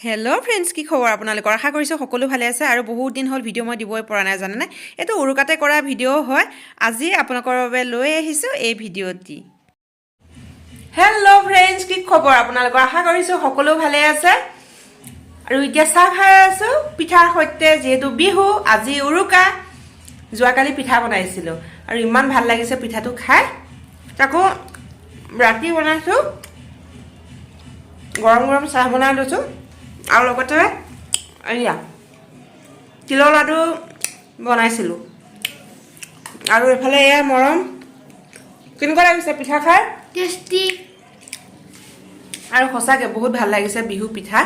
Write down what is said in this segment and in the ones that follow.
Hello friends কি খবৰ? আপোনালোকৰ আশা কৰিছোঁ সকলো ভালে আছে আৰু বহুত দিন হ'ল ভিডিঅ' মই দিবই পৰা নাই জানেনে? এইটো উৰুকাতে কৰা ভিডিঅ' হয়। আজি আপোনালোকৰ বাবে লৈ আহিছোঁ এই ভিডিঅ'টি। হেল্ল' ফ্ৰেণ্ডছ কি খবৰ? আপোনালোকৰ আশা কৰিছোঁ সকলো ভালে আছে। আৰু এতিয়া চাহ খাই আছোঁ। পিঠাৰ সৈতে যিহেতু বিহু আজি উৰুকা। যোৱাকালি পিঠা বনাইছিলোঁ। আৰু ইমান ভাল লাগিছে পিঠাটো খাই। তাকো ৰাতি বনাইছোঁ। গৰম গৰম চাহ বনাই লৈছোঁ। আৰু লগতে এয়া তিলৰ লাডু বনাইছিলোঁ। আৰু এইফালে এয়া মৰম। কেনেকুৱা লাগিছে পিঠা খাই? টেষ্টি। আৰু সঁচাকৈ বহুত ভাল লাগিছে বিহু পিঠা।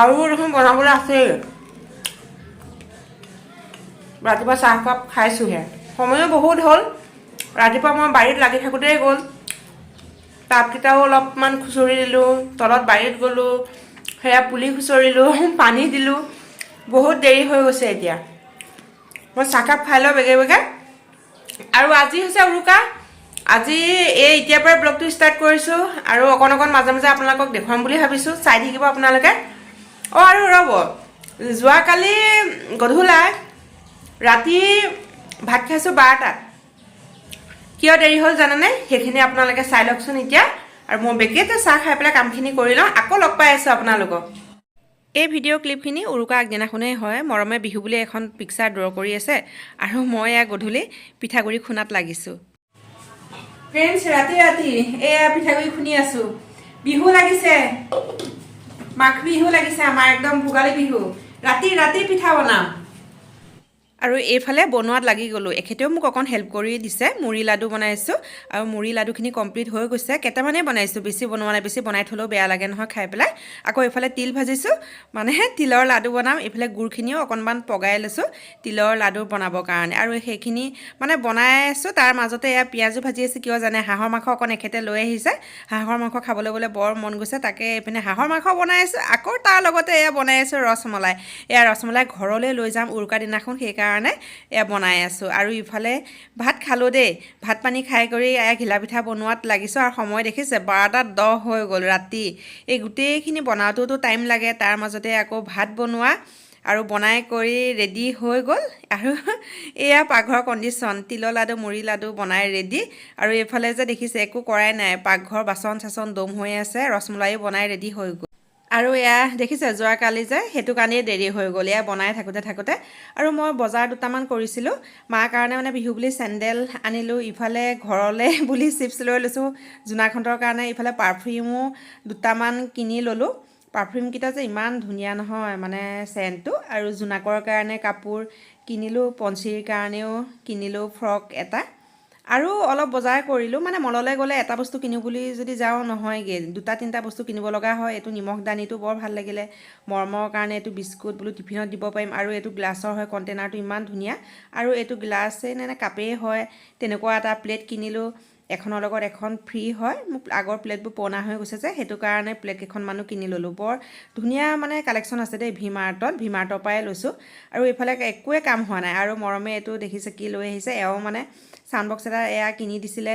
আৰু দেখোন বনাবলৈ আছেই ৰাতিপুৱা চাহকাপ খাইছোঁহে। সময়ো বহুত হ'ল। ৰাতিপুৱা মই বাৰীত লাগি থাকোঁতেই গ'ল। টাবকেইটাও অলপমান খুচৰি দিলোঁ, তলত বাৰীত গ'লোঁ, সেয়া পুলি খুচৰিলোঁ, পানী দিলোঁ। বহুত দেৰি হৈ গৈছে এতিয়া। মই চাহকাপ খাই লওঁ বেগে বেগে। আৰু আজি হৈছে উৰুকা। আজি এই এতিয়াৰ পৰাই ব্লগটো ষ্টাৰ্ট কৰিছোঁ আৰু অকণ অকণ মাজে মাজে আপোনালোকক দেখুৱাম বুলি ভাবিছোঁ। চাই থাকিব আপোনালোকে। অঁ, আৰু ৰ'ব, যোৱাকালি গধূলাই ৰাতি ভাত খাইছোঁ বাৰটাত। কিয় দেৰি হ'ল জানেনে? সেইখিনি আপোনালোকে চাই লওকচোন এতিয়া। আৰু মই বেগেতে চাহ খাই পেলাই কামখিনি কৰি লওঁ। আকৌ লগ পাই আছোঁ আপোনালোকক। এই ভিডিঅ' ক্লিপখিনি উৰুকা আগদিনাখনেই হয়। মৰমে বিহু বুলি এখন পিকচাৰ ড্ৰ কৰি আছে। আৰু মই এয়া গধূলি পিঠাগুড়ি খুন্দাত লাগিছোঁ। ফ্ৰেণ্ডছ ৰাতি ৰাতি এয়া পিঠাগুড়ি খুন্দি আছোঁ। বিহু লাগিছে। মাঘ বিহু লাগিছে। আমাৰ একদম ভোগালী বিহু। ৰাতি ৰাতি পিঠা বনাম। আৰু এইফালে বনোৱাত লাগি গ'লোঁ। এখেতেও মোক অকণ হেল্প কৰি দিছে। মুড়ি লাডু বনাইছোঁ আৰু মুড়ি লাডুখিনি কমপ্লিট হৈ গৈছে। কেইটামানেই বনাইছোঁ বেছি বনোৱা নাই বেছি বনাই থ'লেও বেয়া লাগে নহয় খাই পেলাই। আকৌ এইফালে তিল ভাজিছোঁ মানে তিলৰ লাডু বনাম। এইফালে গুড়খিনিও অকণমান পগাই লৈছোঁ তিলৰ লাডু বনাবৰ কাৰণে। আৰু সেইখিনি মানে বনাই আছোঁ তাৰ মাজতে এয়া পিঁয়াজো ভাজি আছোঁ কিয় জানে? হাঁহৰ মাংস অকণ এখেতে লৈ আহিছে। হাঁহৰ মাংস খাবলৈ বোলে বৰ মন গৈছে তাকে এইপিনে হাঁহৰ মাংস বনাই আছোঁ। আকৌ তাৰ লগতে এয়া বনাই আছোঁ ৰসমলাই। এয়া ৰসমলাই ঘৰলৈ লৈ যাম উৰুকা দিনাখন সেইকাৰণে এয়া বনাই আছোঁ। আৰু ইফালে ভাত খালোঁ দেই। ভাত পানী খাই কৰি এয়া ঘিলা পিঠা বনোৱাত লাগিছোঁ আৰু সময় দেখিছে বাৰটাত দহ হৈ গ'ল ৰাতি। এই গোটেইখিনি বনাওঁতেওতো টাইম লাগে তাৰ মাজতে আকৌ ভাত বনোৱা আৰু বনাই কৰি ৰেডি হৈ গ'ল। আৰু এয়া পাকঘৰৰ কণ্ডিশ্যন তিলৰ লাডু মুড়ি লাডু বনাই ৰেডি। আৰু এইফালে যে দেখিছে একো কৰাই নাই পাকঘৰ বাচন চাচন দম হৈ আছে ৰসমলাইও বনাই ৰেডি হৈ গ'ল। আৰু এয়া দেখিছে যোৱাকালি যে সেইটো কাৰণেই দেৰি হৈ গ'ল। এয়া বনাই থাকোঁতে থাকোঁতে। আৰু মই বজাৰ দুটামান কৰিছিলোঁ। মাৰ কাৰণে মানে বিহু বুলি চেণ্ডেল আনিলোঁ। ইফালে ঘৰলৈ বুলি চিপছ লৈ লৈছোঁ। জোনাখতৰ কাৰণে ইফালে পাৰফিউমো দুটামান কিনি ল'লোঁ। পাৰফিউমকেইটা যে ইমান ধুনীয়া নহয় মানে চেণ্টটো। আৰু জোনাকৰ কাৰণে কাপোৰ কিনিলোঁ। পঞ্চীৰ কাৰণেও কিনিলোঁ ফ্ৰক এটা। আৰু অলপ বজাৰ কৰিলোঁ মানে মললৈ গ'লে এটা বস্তু কিনো বুলি যদি যাওঁ নহয়গৈ দুটা তিনিটা বস্তু কিনিব লগা হয় এইটো নিমখ দানিটো বৰ ভাল লাগিলে মৰমৰ কাৰণে এইটো বিস্কুট বোলো টিফিনত দিব পাৰিম আৰু এইটো গ্লাছৰ হয় কণ্টেইনাৰটো ইমান ধুনীয়া আৰু এইটো গ্লাছেই নে কাপেই হয় তেনেকুৱা এটা প্লেট কিনিলোঁ এখনৰ লগত এখন ফ্ৰী হয় মোক আগৰ প্লেটবোৰ পুৰণা হৈ গৈছে যে সেইটো কাৰণে প্লেট কেইখনমানো কিনি ল'লোঁ বৰ ধুনীয়া মানে কালেকশ্যন আছে দেই ভি মাৰ্টত ভি মাৰ্টৰ পৰাই লৈছোঁ আৰু এইফালে একোৱে কাম হোৱা নাই আৰু মৰমে এইটো দেখিছে কি লৈ আহিছে এওঁ মানে চাউণ্ড বক্স এটা এয়া কিনি দিছিলে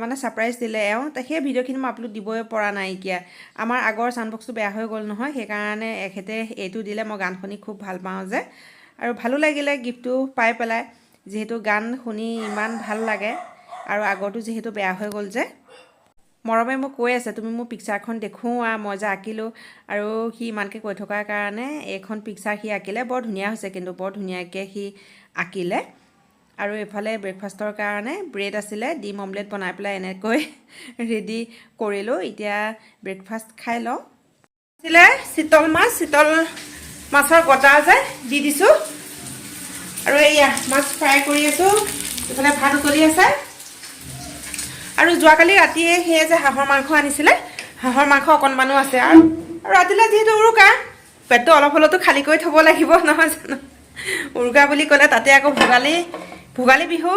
মানে ছাৰপ্ৰাইজ দিলে এওঁ সেই ভিডিঅ'খিনি মই আপলোড দিবই পৰা নাইকিয়া আমাৰ আগৰ চাউণ্ড বক্সটো বেয়া হৈ গ'ল নহয় সেইকাৰণে এখেতে এইটো দিলে মই গান শুনি খুব ভাল পাওঁ যে। আৰু ভালো লাগিলে গিফ্টটো পাই পেলাই যিহেতু গান শুনি ইমান ভাল লাগে আৰু আগৰটো যিহেতু বেয়া হৈ গ'ল যে। মৰমে মোক কৈ আছে তুমি মোৰ পিকচাৰখন দেখুওৱা মই যে আঁকিলোঁ আৰু সি ইমানকৈ কৈ থকাৰ কাৰণে এইখন পিকচাৰ সি আঁকিলে বৰ ধুনীয়া হৈছে কিন্তু বৰ ধুনীয়াকৈ সি আঁকিলে। আৰু এইফালে ব্ৰেকফাষ্টৰ কাৰণে ব্ৰেড আছিলে ডিম অমলেট বনাই পেলাই এনেকৈ ৰেডি কৰিলোঁ। এতিয়া ব্ৰেকফাষ্ট খাই লওঁ। আছিলে চিতল মাছ চিতল মাছৰ গটা যে দি দিছোঁ। আৰু এইয়া মাছ ফ্ৰাই কৰি আছোঁ। এইফালে ভাত উতলি আছে। আৰু যোৱাকালি ৰাতিয়ে সেয়ে যে হাঁহৰ মাংস আনিছিলে হাঁহৰ মাংস অকণমানো আছে আৰু আৰু ৰাতিলৈ যিহেতু উৰুকা পেটটো অলপ হ'লেতো খালী কৰি থ'ব লাগিব নহয় জানো? উৰুকা বুলি ক'লে তাতে আকৌ ভোগালী ভোগালী বিহু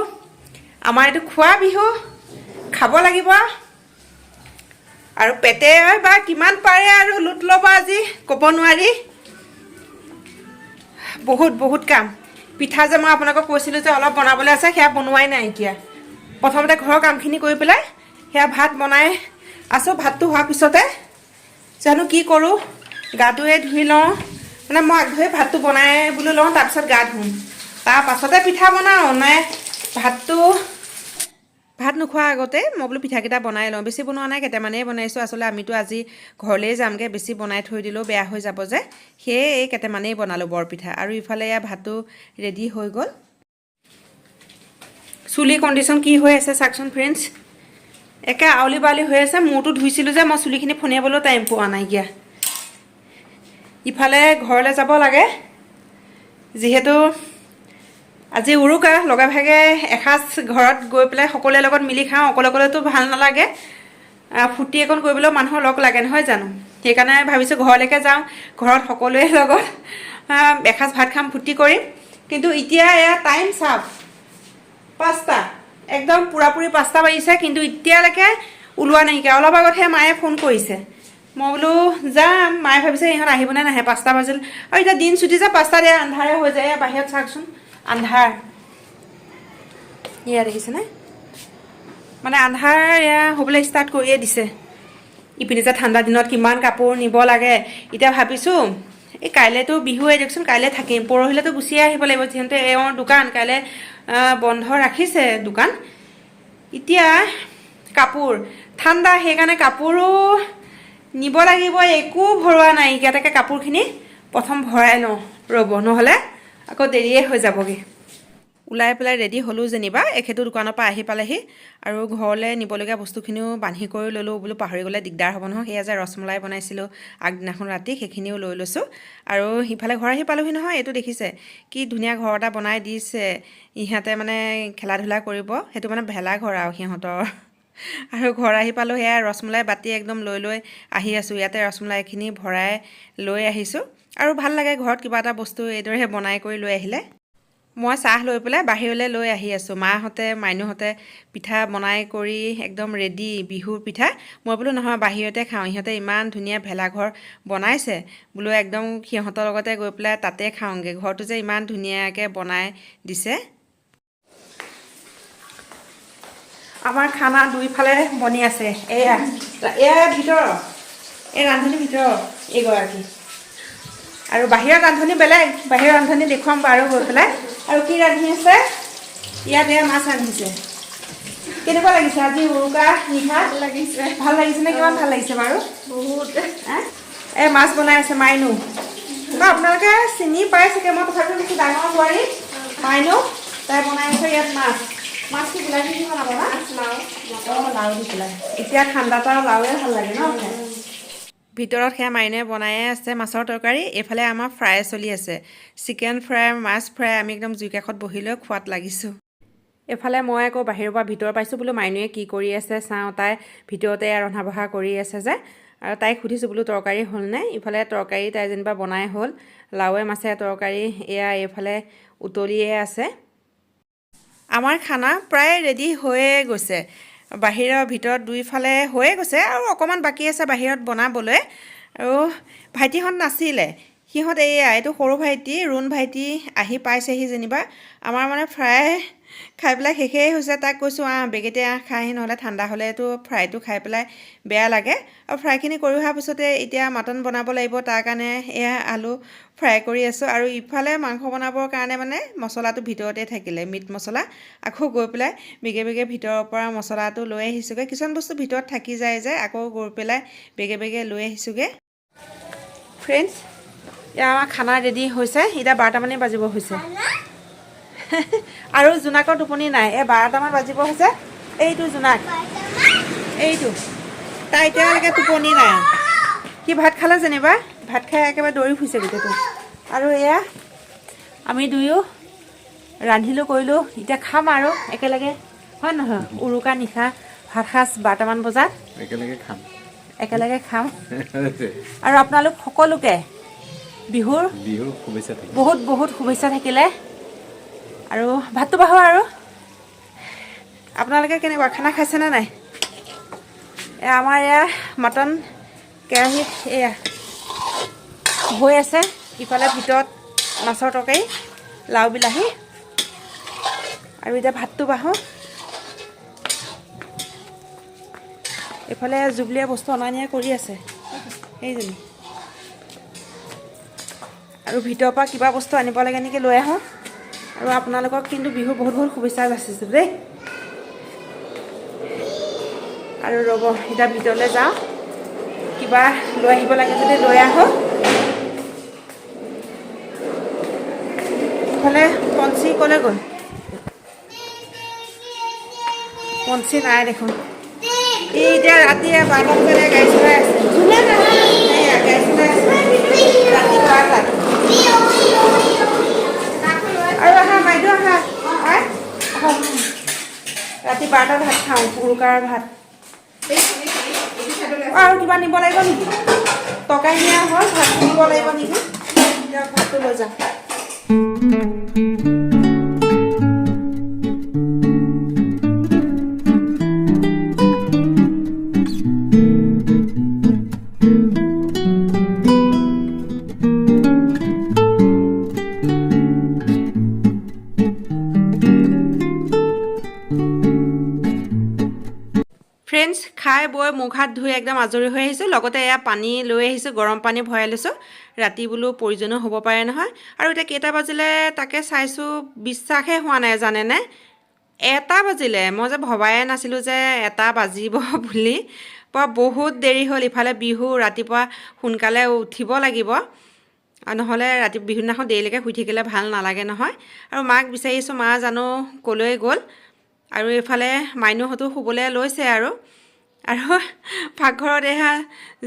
আমাৰ এইটো খোৱা বিহু খাব লাগিব। আৰু পেটে বা কিমান পাৰে আৰু লোট ল'ব আজি ক'ব নোৱাৰি। বহুত বহুত কাম। পিঠা যে মই আপোনালোকক কৈছিলোঁ যে অলপ বনাবলৈ আছে সেয়া বনোৱাই নাই এতিয়া। প্ৰথমতে ঘৰৰ কামখিনি কৰি পেলাই সেয়া ভাত বনাই আছোঁ। ভাতটো হোৱাৰ পিছতে জানো কি কৰোঁ। গাটোৱে ধুই লওঁ। মানে মই আগ ধৰি ভাতটো বনাই বোলো লওঁ তাৰপিছত গা ধুম। তাৰ পাছতে পিঠা বনাওঁ নে? ভাতটো? ভাত নোখোৱাৰ আগতে মই বোলো পিঠাকেইটা বনাই লওঁ। বেছি বনোৱা নাই কেইটামানেই বনাইছোঁ। আচলতে আমিতো আজি ঘৰলৈ যামগৈ বেছি বনাই থৈ দিলেও বেয়া হৈ যাব যে। সেয়ে এই কেইটামানেই বনালোঁ বৰপিঠা। আৰু ইফালে এয়া ভাতটো ৰেডি হৈ গ'ল। চুলি কণ্ডিশ্যন কি হৈ আছে চাওকচোন ফ্ৰেণ্ডছ? একে আউলি বাউলি হৈ আছে মূৰটো ধুইছিলোঁ যে মই চুলিখিনি ফণিয়াবলৈও টাইম পোৱা নাইকিয়া ইফালে ঘৰলৈ যাব লাগে যিহেতু আজি উৰুকা লগে ভাগে এসাঁজ ঘৰত গৈ পেলাই সকলোৰে লগত মিলি খাওঁ অকলে অকলেতো ভালো নালাগে। ফূৰ্তি অকণ কৰিবলৈও মানুহৰ লগ লাগে, নহয় জানো? সেইকাৰণে ভাবিছোঁ ঘৰলৈকে যাওঁ, ঘৰত সকলোৰে লগত এসাঁজ ভাত খাম, ফূৰ্তি কৰিম। কিন্তু এতিয়া এয়া টাইম চাওক পাঁচটা, একদম পূৰাপূৰি পাঁচটা বাজিছে, কিন্তু এতিয়ালৈকে ওলোৱা নাইকিয়া অলপ আগতহে মায়ে ফোন কৰিছে। মই বোলো, যাম। মায়ে ভাবিছে, ইহঁত আহিবনে নাহে? পাঁচটা বাজিল। আৰু এতিয়া দিন ছুটি যে পাঁচটা দিয়া আন্ধাৰে হৈ যায় বাহিৰত চাওকচোন। আন্ধাৰ। এয়া দেখিছেনে? মানে আন্ধাৰ এয়া হ'বলৈ ষ্টাৰ্ট কৰিয়ে দিছে। ইপিনে যে ঠাণ্ডা দিনত কিমান কাপোৰ নিব লাগে। এতিয়া ভাবিছোঁ, এই কাইলৈতো বিহুৱে দিয়কচোন, কাইলৈ থাকিম। পৰহিলৈতো গুচিয়ে আহিব লাগিব, যিহেতু এওঁৰ দোকান। কাইলৈ বন্ধ ৰাখিছে দোকান। এতিয়া কাপোৰ, ঠাণ্ডা, সেইকাৰণে কাপোৰো নিব লাগিব। একো ভৰোৱা নাইকিয়া তাকে কাপোৰখিনি প্ৰথম ভৰাই লওঁ। ৰ'ব, নহ'লে আকৌ দেৰিয়ে হৈ যাবগৈ। ওলাই পেলাই ৰেডি হ'লোঁ যেনিবা এখেতো দোকানৰ পৰা আহি পালেহি আৰু ঘৰলৈ নিবলগীয়া বস্তুখিনিও বান্ধি কৰি ল'লোঁ বোলো পাহৰি গ'লে দিগদাৰ হ'ব নহয়। সেয়া যে ৰসমলাই বনাইছিলোঁ আগদিনাখন ৰাতি সেইখিনিও লৈ লৈছোঁ। আৰু সিফালে ঘৰ আহি পালোহি নহয় এইটো দেখিছে কি ধুনীয়া ঘৰ এটা বনাই দিছে। ইহঁতে মানে খেলা ধূলা কৰিব সেইটো মানে ভেলা ঘৰ আৰু সিহঁতৰ। আৰু ঘৰ আহি পালোঁ সেয়া ৰসমলাই বাতি একদম লৈ লৈ আহি আছোঁ। ইয়াতে ৰসমলাইখিনি ভৰাই লৈ আহিছোঁ। আৰু ভাল লাগে ঘৰত কিবা এটা বস্তু এইদৰে বনাই কৰি লৈ আহিলে। মই চাহ লৈ পেলাই বাহিৰলৈ লৈ আহি আছোঁ। মাহঁতে মাইনুহঁতে পিঠা বনাই কৰি একদম ৰেডি বিহুৰ পিঠা। মই বোলো নহয় বাহিৰতে খাওঁ। ইহঁতে ইমান ধুনীয়া ভেলাঘৰ বনাইছে। বোলো একদম সিহঁতৰ লগতে গৈ পেলাই তাতে খাওঁগৈ। ঘৰটো যে ইমান ধুনীয়াকৈ বনাই দিছে। আমাৰ খানা দুইফালে বনি আছে। এয়া এয়া ভিতৰত এই ৰান্ধনী ভিতৰত এইগৰাকী। আৰু বাহিৰৰ ৰান্ধনী বেলেগ বাহিৰৰ ৰান্ধনী দেখুৱাম বাৰু গৈ পেলাই। আৰু কি ৰান্ধি আছে? ইয়াত এয়া মাছ ৰান্ধিছে। কেনেকুৱা লাগিছে আজি উৰুকা নিশা লাগিছে। ভালো লাগিছে নে? কিমান ভালো লাগিছে বাৰু? বহুত। এই মাছ বনাই আছে মাইনু। আপোনালোকে চিনি পাই চাগে মই তথাপিও বেছি ডাঙৰ বোৱাৰী মাইনু। তাই বনাই আছে ইয়াত মাছ। মাছ কি বিলাহী দি বনাব না লাও। লাও দি পেলাই। এতিয়া ঠাণ্ডাত আৰু লাওৱে ভালো লাগে ন? ভিতৰত সেয়া মাইনুৱে বনায়ে আছে মাছৰ তৰকাৰী। এইফালে আমাৰ ফ্ৰাই চলি আছে। চিকেন ফ্ৰাই, মাছ ফ্ৰাই, আমি একদম জুই কাষত বহি লৈ খোৱাত লাগিছোঁ। এইফালে মই আকৌ বাহিৰৰ পৰা ভিতৰ পাইছোঁ বোলো, মাইনুৱে কি কৰি আছে চাওঁ তাই ভিতৰতে ৰন্ধা বঢ়া কৰি আছে যে। আৰু তাইক সুধিছোঁ বোলো, তৰকাৰী হ'লনে ইফালে তৰকাৰী তাই যেনিবা বনাই হ'ল। লাওৱে, মাছে তৰকাৰী, এয়া এইফালে উতলিয়ে আছে। আমাৰ খানা প্ৰায় ৰেডি হৈয়ে গৈছে। বাহিৰৰ ভিতৰত দুইফালে হৈয়ে গৈছে আৰু অকণমান বাকী আছে বাহিৰত বনাবলৈ। আৰু ভাইটিহঁত নাছিলে। সিহঁত এইয়া এইটো সৰু ভাইটি ৰুণ ভাইটি আহি পাইছেহি যেনিবা। আমাৰ মানে ফ্ৰাই খাই পেলাই শেষেই হৈছে তাক কৈছোঁ আহ বেগেতে আহ খাই আহি নহ'লে ঠাণ্ডা হ'লেতো ফ্ৰাইটো খাই পেলাই বেয়া লাগে। আৰু ফ্ৰাইখিনি কৰি অহাৰ পিছতে এতিয়া মাটন বনাব লাগিব তাৰ কাৰণে এয়া আলু ফ্ৰাই কৰি আছোঁ। আৰু ইফালে মাংস বনাবৰ কাৰণে মানে মছলাটো ভিতৰতে থাকিলে মিট মছলা। আকৌ গৈ পেলাই বেগে বেগে ভিতৰৰ পৰা মছলাটো লৈ আহিছোঁগৈ। কিছুমান বস্তু ভিতৰত থাকি যায় যে আকৌ গৈ পেলাই বেগে বেগে লৈ আহিছোঁগৈ। ফ্ৰেণ্ডছ এতিয়া আমাৰ খানা ৰেডি হৈছে। এতিয়া বাৰটামানেই বাজিব হৈছে। আৰু জোনাকৰ টোপনি নাই। এই বাৰটামান বাজিব হৈছে। এইটো জোনাক। এইটো। তাই এতিয়ালৈকে টোপনি নাই সি ভাত খালে যেনিবা। ভাত খাই একেবাৰে দৌৰি ফুৰিছে গোটেইটো। আৰু এয়া আমি দুয়ো ৰান্ধিলোঁ কৰিলোঁ। এতিয়া খাম আৰু একেলগে। হয় নহয়? উৰুকা নিশা ভাত সাজ বাৰটামান বজাত। একেলগে খাম। একেলগে খাম। আৰু আপোনালোক সকলোকে বিহুৰ বিহুৰ শুভেচ্ছা বহুত বহুত শুভেচ্ছা থাকিলে। আৰু ভাতটো বাঢ়ো আৰু আপোনালোকে কেনেকুৱা খানা খাইছেনে নাই? এয়া আমাৰ এয়া মটন কেৰাহীত এয়া হৈ আছে। ইফালে ভিতৰত মাছৰ তৰকাৰী লাও বিলাহী আৰু এতিয়া ভাতটো বাঢ়োঁ। এইফালে জুবলিয়ে বস্তু অনা নিয়া কৰি আছে সেইজনী। আৰু ভিতৰৰ পৰা কিবা বস্তু আনিব লাগে নেকি লৈ আহোঁ। আৰু আপোনালোকক কিন্তু বিহু বহুত বহুত শুভেচ্ছা যাচিছোঁ দেই। আৰু ৰ'ব এতিয়া ভিতৰলৈ যাওঁ কিবা লৈ আহিব লাগে যদি লৈ আহোঁ। ইফালে পঞ্চী ক'লৈ গ'ল? পঞ্চী নাই দেখোন। ই এতিয়া ৰাতি বাৰটা বজাতে গাড়ী চলাই আছে। গাড়ী চলাই আছে। ৰাতি বাৰটাত ৰাতি বাৰটাত ভাত খাওঁ উৰুকাৰ ভাত। আৰু কিবা নিব লাগিব নেকি? তৰকাৰী নিয়া হ'ল ভাত নিব লাগিব নেকি? ভাতটো লৈ যাওঁ মুখ হাত ধুই একদম আজৰি হৈ আহিছোঁ। লগতে এয়া পানী লৈ আহিছোঁ গৰম পানী ভৰাই লৈছোঁ। ৰাতি বোলো প্ৰয়োজনো হ'ব পাৰে নহয়। আৰু এতিয়া কেইটা বাজিলে তাকে চাইছোঁ বিশ্বাসে হোৱা নাই জানেনে? এটা বাজিলে। মই যে ভবাই নাছিলোঁ যে এটা বাজিব বুলি। পৰা বহুত দেৰি হ'ল ইফালে বিহু ৰাতিপুৱা সোনকালে উঠিব লাগিব। আৰু নহ'লে ৰাতি বিহুদিনাখন দেৰিলৈকে শুই থাকিলে ভাল নালাগে নহয়। আৰু মাক বিচাৰিছোঁ মা জানো ক'লৈ গ'ল। আৰু এইফালে মাইনুহঁতো শুবলৈ লৈছে আৰু। আৰু পাকঘৰত এয়া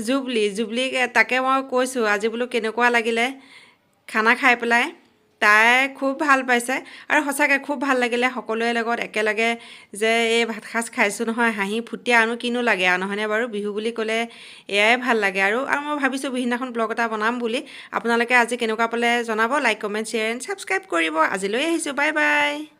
জুবলি জুবলিক তাকে মই কৈছোঁ আজি বোলো কেনেকুৱা লাগিলে খানা খাই পেলাই। তাই খুব ভাল পাইছে আৰু সঁচাকৈ খুব ভাল লাগিলে সকলোৰে লগত একেলগে যে এই ভাত সাজ খাইছোঁ নহয় হাঁহি ফুৰ্তিয়া আৰু কিনো লাগে আৰু নহয়নে বাৰু? বিহু বুলি ক'লে এয়াই ভাল লাগে আৰু আৰু মই ভাবিছোঁ বিহুদিনাখন ব্লগ এটা বনাম বুলি। আপোনালোকে আজি কেনেকুৱা পালে জনাব like comment share and subscribe কৰিব। আজিলৈ আহিছোঁ বাই বাই।